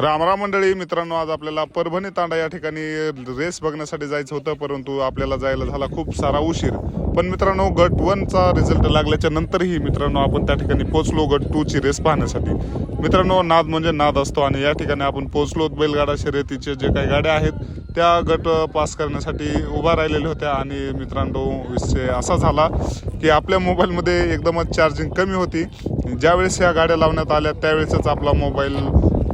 रामराम मंडळी मित्रांनो आज आपल्याला परभणी तांडा या ठिकाणी रेस बघण्यासाठी जायचं होतं परंतु आपल्याला जायला झाला खूप सारा उशीर. पण मित्रांनो गट वनचा रिझल्ट लागल्याच्या नंतरही मित्रांनो आपण त्या ठिकाणी पोचलो गट टूची रेस पाहण्यासाठी. मित्रांनो नाद म्हणजे नाद असतो आणि या ठिकाणी आपण पोचलो बैलगाडा शर्यतीचे जे काही गाड्या आहेत त्या गट पास करण्यासाठी उभा राहिलेल्या होत्या आणि मित्रांनो विषय असा झाला की आपल्या मोबाईलमध्ये एकदमच चार्जिंग कमी होती. ज्यावेळेस या गाड्या लावण्यात आल्या त्यावेळेसच आपला मोबाईल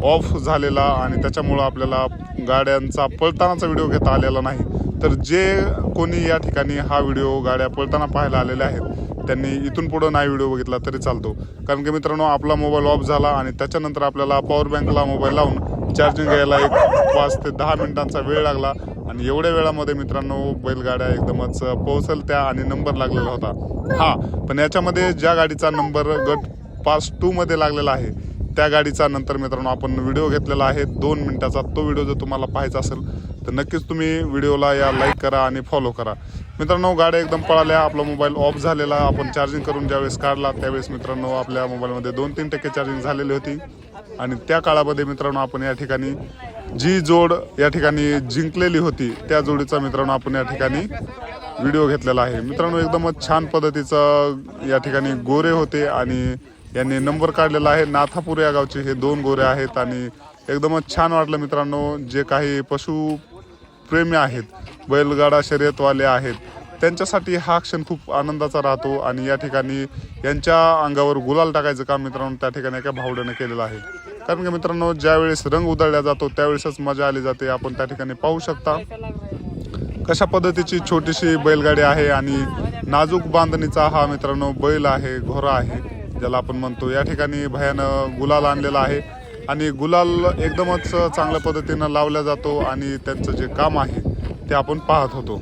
ऑफ झालेला आणि त्याच्यामुळं आपल्याला गाड्यांचा पळतानाचा व्हिडिओ घेता आलेला नाही. तर जे कोणी या ठिकाणी हा व्हिडिओ गाड्या पळताना पाहायला आलेले आहेत त्यांनी इथून पुढं नाही व्हिडिओ बघितला तरी चालतो. कारण की मित्रांनो आपला मोबाईल ऑफ झाला आणि त्याच्यानंतर आपल्याला पॉवर बँकला मोबाईल लावून चार्जिंग घ्यायला एक पाच ते दहा मिनिटांचा वेळ लागला. आणि एवढ्या वेळामध्ये मित्रांनो बैलगाड्या एकदमच पोहोचलत्या आणि नंबर लागलेला होता. हा पण याच्यामध्ये ज्या गाडीचा नंबर गट पास टू मध्ये लागलेला आहे त्या गाडीचा नंतर मित्रांनो आपण व्हिडिओ घेतलेला आहे. दोन मिनिटाचा तो व्हिडिओ जर तुम्हाला पाहायचा असेल तर नक्कीच तुम्ही व्हिडिओला या लाईक करा आणि फॉलो करा. मित्रांनो गाड्या एकदम पळाल्या आपला मोबाईल ऑफ झालेला आपण चार्जिंग करून ज्यावेळेस काढला त्यावेळेस मित्रांनो आपल्या मोबाईलमध्ये दोन तीन टक्के चार्जिंग झालेली होती. आणि त्या काळामध्ये मित्रांनो आपण या ठिकाणी जी जोड या ठिकाणी जिंकलेली होती त्या जोडीचा मित्रांनो आपण या ठिकाणी व्हिडिओ घेतलेला आहे. मित्रांनो एकदमच छान पद्धतीचं या ठिकाणी गोरे होते आणि यांनी नंबर काढलेला आहे. नाथापूर या गावचे हे दोन गोरे आहेत आणि एकदमच छान वाटलं मित्रांनो जे काही पशु प्रेमी आहेत बैलगाडा शर्यतवाले आहेत त्यांच्यासाठी हा क्षण खूप आनंदाचा राहतो आणि या ठिकाणी यांच्या अंगावर गुलाल टाकायचं काम मित्रांनो त्या ठिकाणी एका भावड्यानं केलेलं आहे. कारण की मित्रांनो ज्यावेळेस रंग उधळला जातो त्यावेळेसच मजा आली जाते. आपण त्या ठिकाणी पाहू शकता कशा पद्धतीची छोटीशी बैलगाडी आहे आणि नाजूक बांधणीचा हा मित्रांनो बैल आहे घोरा आहे. ज्याला आपण म्हणतो या ठिकाणी भयानं गुलाल आणलेला आहे. आणि गुलाल एकदमच चांगल्या पद्धतीनं लावला जातो आणि त्यांचं जे काम आहे ते आपण पाहत होतो.